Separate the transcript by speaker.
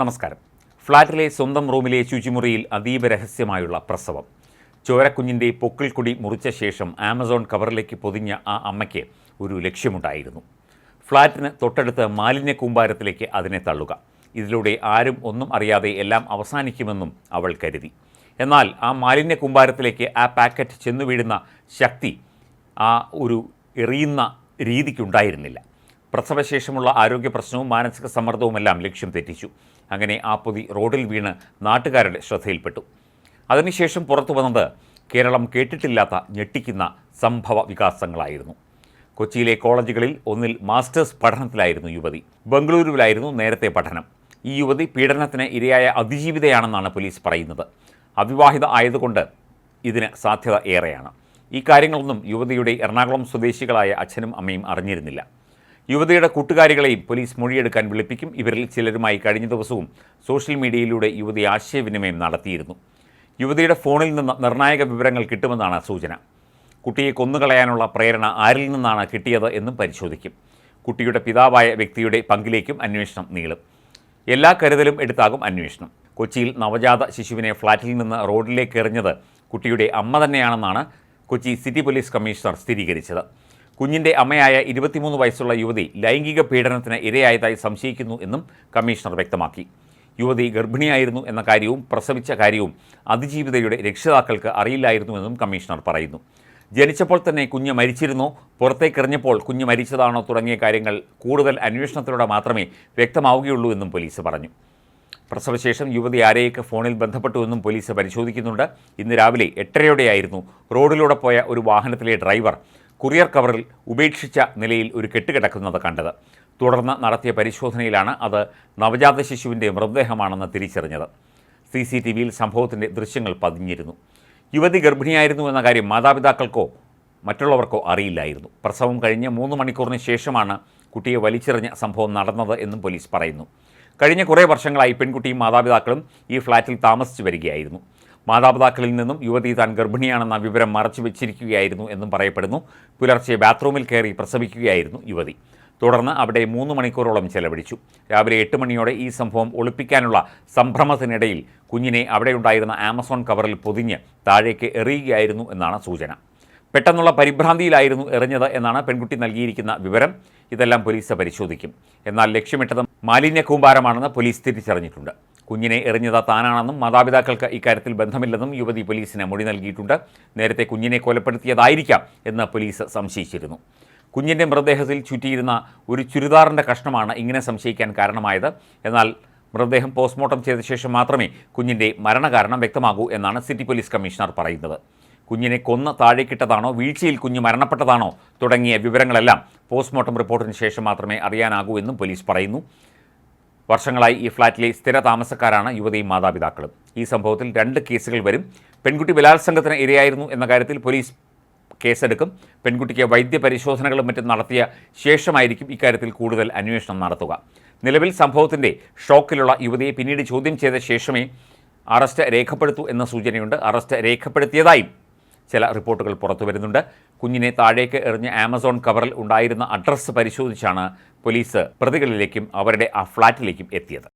Speaker 1: നമസ്കാരം. ഫ്ളാറ്റിലെ സ്വന്തം റൂമിലെ ശുചിമുറിയിൽ അതീവ രഹസ്യമായുള്ള പ്രസവം. ചോരക്കുഞ്ഞിന്റെ പൊക്കിൾക്കുടി മുറിച്ച ശേഷം ആമസോൺ കവറിലേക്ക് പൊതിഞ്ഞ ആ അമ്മയ്ക്ക് ഒരു ലക്ഷ്യമുണ്ടായിരുന്നു. ഫ്ളാറ്റിന് തൊട്ടടുത്ത് മാലിന്യ കൂമ്പാരത്തിലേക്ക് അതിനെ തള്ളുക. ഇതിലൂടെ ആരും ഒന്നും അറിയാതെ എല്ലാം അവസാനിക്കുമെന്നും അവൾ കരുതി. എന്നാൽ ആ മാലിന്യ കൂമ്പാരത്തിലേക്ക് ആ പാക്കറ്റ് ചെന്നു വീഴുന്ന ശക്തി ആ ഒരു എറിയുന്ന രീതിക്കുണ്ടായിരുന്നില്ല. പ്രസവശേഷമുള്ള ആരോഗ്യ പ്രശ്നവും മാനസിക സമ്മർദ്ദവുമെല്ലാം ലക്ഷ്യം തെറ്റിച്ചു. അങ്ങനെ ആ പൊതി റോഡിൽ വീണ് നാട്ടുകാരുടെ ശ്രദ്ധയിൽപ്പെട്ടു. അതിനുശേഷം പുറത്തു വന്നത് കേരളം കേട്ടിട്ടില്ലാത്ത ഞെട്ടിക്കുന്ന സംഭവ വികാസങ്ങളായിരുന്നു. കൊച്ചിയിലെ കോളേജുകളിൽ ഒന്നിൽ മാസ്റ്റേഴ്സ് പഠനത്തിലായിരുന്നു യുവതി. ബംഗളൂരുവിലായിരുന്നു നേരത്തെ പഠനം. ഈ യുവതി പീഡനത്തിന് ഇരയായ അതിജീവിതയാണെന്നാണ് പോലീസ് പറയുന്നത്. അവിവാഹിത ആയതുകൊണ്ട് ഇതിന് സാധ്യത ഏറെയാണ്. ഈ കാര്യങ്ങളൊന്നും യുവതിയുടെ എറണാകുളം സ്വദേശികളായ അച്ഛനും അമ്മയും അറിഞ്ഞിരുന്നില്ല. യുവതിയുടെ കൂട്ടുകാരികളെയും പോലീസ് മൊഴിയെടുക്കാൻ വിളിപ്പിക്കും. ഇവരിൽ ചിലരുമായി കഴിഞ്ഞ ദിവസവും സോഷ്യൽ മീഡിയയിലൂടെ യുവതി ആശയവിനിമയം നടത്തിയിരുന്നു. യുവതിയുടെ ഫോണിൽ നിന്ന് നിർണായക വിവരങ്ങൾ കിട്ടുമെന്നാണ് സൂചന. കുട്ടിയെ കൊന്നുകളയാനുള്ള പ്രേരണ ആരിൽ നിന്നാണ് കിട്ടിയത് എന്നും പരിശോധിക്കും. കുട്ടിയുടെ പിതാവായ വ്യക്തിയുടെ പങ്കിലേക്കും അന്വേഷണം നീളും. എല്ലാ കരുതലും എടുത്താകും അന്വേഷണം. കൊച്ചിയിൽ നവജാത ശിശുവിനെ ഫ്ളാറ്റിൽ നിന്ന് റോഡിലേക്ക് എറിഞ്ഞത് കുട്ടിയുടെ അമ്മ തന്നെയാണെന്നാണ് കൊച്ചി സിറ്റി പോലീസ് കമ്മീഷണർ സ്ഥിരീകരിച്ചത്. കുഞ്ഞിന്റെ അമ്മയായ ഇരുപത്തിമൂന്ന് വയസ്സുള്ള യുവതി ലൈംഗിക പീഡനത്തിന് ഇരയായതായി സംശയിക്കുന്നു എന്നും കമ്മീഷണർ വ്യക്തമാക്കി. യുവതി ഗർഭിണിയായിരുന്നു എന്ന കാര്യവും പ്രസവിച്ച കാര്യവും അതിജീവിതയുടെ രക്ഷിതാക്കൾക്ക് അറിയില്ലായിരുന്നുവെന്നും കമ്മീഷണർ പറയുന്നു. ജനിച്ചപ്പോൾ തന്നെ കുഞ്ഞ് മരിച്ചിരുന്നോ. പുറത്തേക്കെറിഞ്ഞപ്പോൾ കുഞ്ഞ് മരിച്ചതാണോ തുടങ്ങിയ കാര്യങ്ങൾ കൂടുതൽ അന്വേഷണത്തിലൂടെ മാത്രമേ വ്യക്തമാവുകയുള്ളൂ എന്നും പോലീസ് പറഞ്ഞു. പ്രസവശേഷം യുവതി ആരെയൊക്കെ ഫോണിൽ ബന്ധപ്പെട്ടുവെന്നും പോലീസ് പരിശോധിക്കുന്നുണ്ട്. ഇന്ന് രാവിലെ എട്ടരയോടെയായിരുന്നു റോഡിലൂടെ പോയ ഒരു വാഹനത്തിലെ ഡ്രൈവർ കുറിയർ കവറിൽ ഉപേക്ഷിച്ച നിലയിൽ ഒരു കെട്ടുകിടക്കുന്നത് കണ്ടത്. തുടർന്ന് നടത്തിയ പരിശോധനയിലാണ് അത് നവജാത ശിശുവിന്റെ മൃതദേഹമാണെന്ന് തിരിച്ചറിഞ്ഞത്. സി സി ടി വിയിൽ സംഭവത്തിന്റെ ദൃശ്യങ്ങൾ പതിഞ്ഞിരുന്നു. യുവതി ഗർഭിണിയായിരുന്നു എന്ന കാര്യം മാതാപിതാക്കൾക്കോ മറ്റുള്ളവർക്കോ അറിയില്ലായിരുന്നു. പ്രസവം കഴിഞ്ഞ് മൂന്ന് മണിക്കൂറിന് ശേഷമാണ് കുട്ടിയെ വലിച്ചെറിഞ്ഞ സംഭവം നടന്നത് എന്നും പോലീസ് പറയുന്നു. കഴിഞ്ഞ കുറേ വർഷങ്ങളായി പെൺകുട്ടിയും മാതാപിതാക്കളും ഈ ഫ്ളാറ്റിൽ താമസിച്ചു വരികയായിരുന്നു. മാതാപിതാക്കളിൽ നിന്നും യുവതി താൻ ഗർഭിണിയാണെന്ന വിവരം മറച്ചു വെച്ചിരിക്കുകയായിരുന്നു എന്നും പറയപ്പെടുന്നു. പുലർച്ചെ ബാത്റൂമിൽ കയറി പ്രസവിക്കുകയായിരുന്നു യുവതി. തുടർന്ന് അവിടെ മൂന്ന് മണിക്കൂറോളം ചെലവഴിച്ചു. രാവിലെ എട്ട് മണിയോടെ ഈ സംഭവം ഒളിപ്പിക്കാനുള്ള സംഭ്രമത്തിനിടയിൽ കുഞ്ഞിനെ അവിടെയുണ്ടായിരുന്ന ആമസോൺ കവറിൽ പൊതിഞ്ഞ് താഴേക്ക് എറിയുകയായിരുന്നു എന്നാണ് സൂചന. പെട്ടെന്നുള്ള പരിഭ്രാന്തിയിലായിരുന്നു എറിഞ്ഞത് എന്നാണ് പെൺകുട്ടി നൽകിയിരിക്കുന്ന വിവരം. ഇതെല്ലാം പോലീസ് പരിശോധിക്കും. എന്നാൽ ലക്ഷ്യമിട്ടത് മാലിന്യ കൂമ്പാരമാണെന്ന് പോലീസ് തിരിച്ചറിഞ്ഞിട്ടുണ്ട്. കുഞ്ഞിനെ എറിഞ്ഞത് താനാണെന്നും മാതാപിതാക്കൾക്ക് ഇക്കാര്യത്തിൽ ബന്ധമില്ലെന്നും യുവതി പോലീസിന് മൊഴി നൽകിയിട്ടുണ്ട്. നേരത്തെ കുഞ്ഞിനെ കൊലപ്പെടുത്തിയതായിരിക്കാം എന്ന് പോലീസ് സംശയിച്ചിരുന്നു. കുഞ്ഞിന്റെ മൃതദേഹത്തിൽ ചുറ്റിയിരുന്ന ഒരു ചുരിദാറിന്റെ കഷ്ണമാണ് ഇങ്ങനെ സംശയിക്കാൻ കാരണമായത്. എന്നാൽ മൃതദേഹം പോസ്റ്റ്മോർട്ടം ചെയ്ത ശേഷം മാത്രമേ കുഞ്ഞിന്റെ മരണകാരണം വ്യക്തമാകൂ എന്നാണ് സിറ്റി പോലീസ് കമ്മീഷണർ പറയുന്നത്. കുഞ്ഞിനെ കൊന്ന് താഴേക്കിട്ടതാണോ വീഴ്ചയിൽ കുഞ്ഞ് മരണപ്പെട്ടതാണോ തുടങ്ങിയ വിവരങ്ങളെല്ലാം പോസ്റ്റ്മോർട്ടം റിപ്പോർട്ടിന് ശേഷം മാത്രമേ അറിയാനാകൂ എന്നും പോലീസ് പറയുന്നു. വർഷങ്ങളായി ഈ ഫ്ളാറ്റിലെ സ്ഥിര താമസക്കാരാണ് യുവതിയും മാതാപിതാക്കളും. ഈ സംഭവത്തിൽ രണ്ട് കേസുകൾ വരും. പെൺകുട്ടി ബലാത്സംഗത്തിന് ഇരയായിരുന്നു എന്ന കാര്യത്തിൽ പോലീസ് കേസെടുക്കും. പെൺകുട്ടിക്ക് വൈദ്യപരിശോധനകളും മറ്റും നടത്തിയ ശേഷമായിരിക്കും ഇക്കാര്യത്തിൽ കൂടുതൽ അന്വേഷണം നടത്തുക. നിലവിൽ സംഭവത്തിന്റെ ഷോക്കിലുള്ള യുവതിയെ പിന്നീട് ചോദ്യം ചെയ്ത ശേഷമേ അറസ്റ്റ് രേഖപ്പെടുത്തൂ എന്ന സൂചനയുണ്ട്. അറസ്റ്റ് രേഖപ്പെടുത്തിയതായും ചില റിപ്പോർട്ടുകൾ പുറത്തു വരുന്നുണ്ട്. കുഞ്ഞിനെ താഴേക്ക് എറിഞ്ഞ ആമസോൺ കവറിൽ ഉണ്ടായിരുന്ന അഡ്രസ്സ് പരിശോധിച്ചാണ് പോലീസ് പ്രതികളിലേക്കും അവരുടെ ആ ഫ്ളാറ്റിലേക്കും എത്തിയത്.